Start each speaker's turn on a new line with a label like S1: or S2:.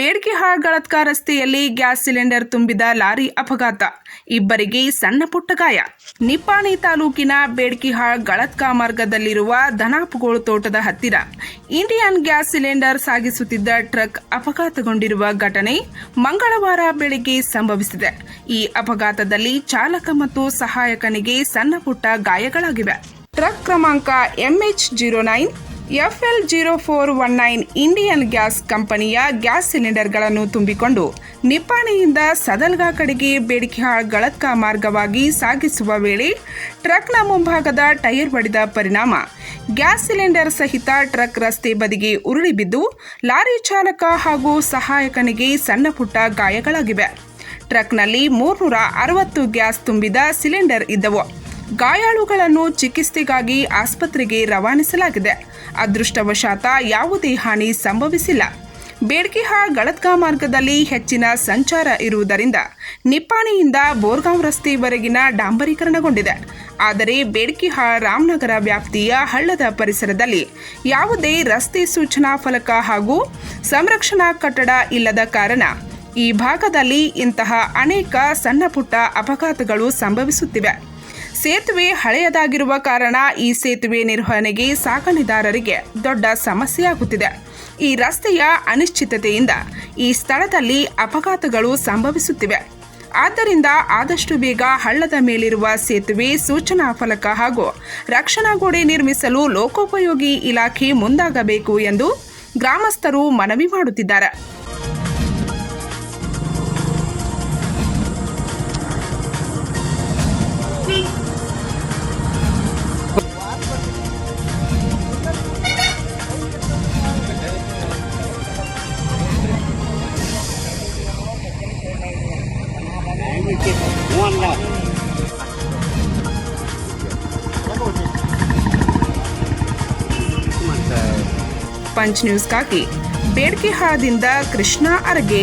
S1: Bedkihal ಗಳತ್ಕ ರಸ್ತೆಯಲ್ಲಿ gas cylinder ತುಂಬಿದ lorry ಅಪಘಾತ. ಇಬ್ಬರಿಗೆ ಸಣ್ಣ ಪುಟ್ಟ ಗಾಯ. ನಿಪ್ಪಾಣಿ ತಾಲೂಕಿನ ಬೇಡ್ಕಿಹಾಳ್ ಗಳತ್ಕ ಮಾರ್ಗದಲ್ಲಿರುವ ಧನಾಪುಗೋಳು ತೋಟದ ಹತ್ತಿರ ಇಂಡಿಯನ್ ಗ್ಯಾಸ್ ಸಿಲಿಂಡರ್ ಸಾಗಿಸುತ್ತಿದ್ದ ಟ್ರಕ್ ಅಪಘಾತಗೊಂಡಿರುವ ಘಟನೆ ಮಂಗಳವಾರ ಬೆಳಗ್ಗೆ ಸಂಭವಿಸಿದೆ. ಈ ಅಪಘಾತದಲ್ಲಿ ಚಾಲಕ ಮತ್ತು ಸಹಾಯಕನಿಗೆ ಸಣ್ಣ ಪುಟ್ಟ ಗಾಯಗಳಾಗಿವೆ. Truck ಕ್ರಮಾಂಕ MH zero nine FL zero four one nine Indian gas ಕಂಪನಿಯ ಗ್ಯಾಸ್ ಸಿಲಿಂಡರ್ಗಳನ್ನು ತುಂಬಿಕೊಂಡು ನಿಪ್ಪಾಣಿಯಿಂದ ಸದಲ್ಗಾ ಕಡೆಗೆ ಬೇಡಿಕೆಯ ಗಳತ್ಕ ಮಾರ್ಗವಾಗಿ ಸಾಗಿಸುವ ವೇಳೆ ಟ್ರಕ್ನ ಮುಂಭಾಗದ ಟೈರ್ ಬಡಿದ ಪರಿಣಾಮ ಗ್ಯಾಸ್ ಸಿಲಿಂಡರ್ ಸಹಿತ ಟ್ರಕ್ ರಸ್ತೆ ಬದಿಗೆ ಉರುಳಿ ಬಿದ್ದು ಲಾರಿ ಚಾಲಕ ಹಾಗೂ ಸಹಾಯಕನಿಗೆ ಸಣ್ಣಪುಟ್ಟ ಗಾಯಗಳಾಗಿವೆ. ಟ್ರಕ್ನಲ್ಲಿ ಮೂರ್ನೂರ ಅರವತ್ತು ಗ್ಯಾಸ್ ತುಂಬಿದ ಸಿಲಿಂಡರ್ ಇದ್ದವು. ಗಾಯಾಳುಗಳನ್ನು ಚಿಕಿತ್ಸೆಗಾಗಿ ಆಸ್ಪತ್ರೆಗೆ ರವಾನಿಸಲಾಗಿದೆ. ಅದೃಷ್ಟವಶಾತ ಯಾವುದೇ ಹಾನಿ ಸಂಭವಿಸಿಲ್ಲ. ಬೇಡ್ಕಿಹಾ ಗಳತ್ಗಾ ಮಾರ್ಗದಲ್ಲಿ ಹೆಚ್ಚಿನ ಸಂಚಾರ ಇರುವುದರಿಂದ ನಿಪ್ಪಾಣಿಯಿಂದ ಬೋರ್ಗಾಂವ್ ರಸ್ತೆವರೆಗಿನ ಡಾಂಬರೀಕರಣಗೊಂಡಿದೆ. ಆದರೆ ಬೇಡ್ಕಿಹಾ ರಾಮನಗರ ವ್ಯಾಪ್ತಿಯ ಹಳ್ಳದ ಪರಿಸರದಲ್ಲಿ ಯಾವುದೇ ರಸ್ತೆ ಸೂಚನಾ ಫಲಕ ಹಾಗೂ ಸಂರಕ್ಷಣಾ ಕಟ್ಟಡ ಇಲ್ಲದ ಕಾರಣ ಈ ಭಾಗದಲ್ಲಿ ಇಂತಹ ಅನೇಕ ಸಣ್ಣಪುಟ್ಟ ಅಪಘಾತಗಳು ಸಂಭವಿಸುತ್ತಿವೆ. ಸೇತುವೆ ಹಳೆಯದಾಗಿರುವ ಕಾರಣ ಈ ಸೇತುವೆ ನಿರ್ವಹಣೆಗೆ ಸಾಗಣೆದಾರರಿಗೆ ದೊಡ್ಡ ಸಮಸ್ಯೆಯಾಗುತ್ತಿದೆ ಈ ರಸ್ತೆಯ ಅನಿಶ್ಚಿತತೆಯಿಂದ ಈ ಸ್ಥಳದಲ್ಲಿ ಅಪಘಾತಗಳು ಸಂಭವಿಸುತ್ತಿವೆ ಆದ್ದರಿಂದ ಆದಷ್ಟು ಬೇಗ ಹಳ್ಳದ ಮೇಲಿರುವ ಸೇತುವೆ ಸೂಚನಾ ಫಲಕ ಹಾಗೂ ರಕ್ಷಣಾ ಗೋಡೆ ನಿರ್ಮಿಸಲು ಲೋಕೋಪಯೋಗಿ ಇಲಾಖೆ ಮುಂದಾಗಬೇಕು ಎಂದು ಗ್ರಾಮಸ್ಥರು ಮನವಿ ಮಾಡುತ್ತಿದ್ದಾರೆ. ಪಂಚ್ ನ್ಯೂಸ್ಗಾಗಿ ಬೇಡಿಕೆ ಹಾಳದಿಂದ ಕೃಷ್ಣ ಅರಗೆ.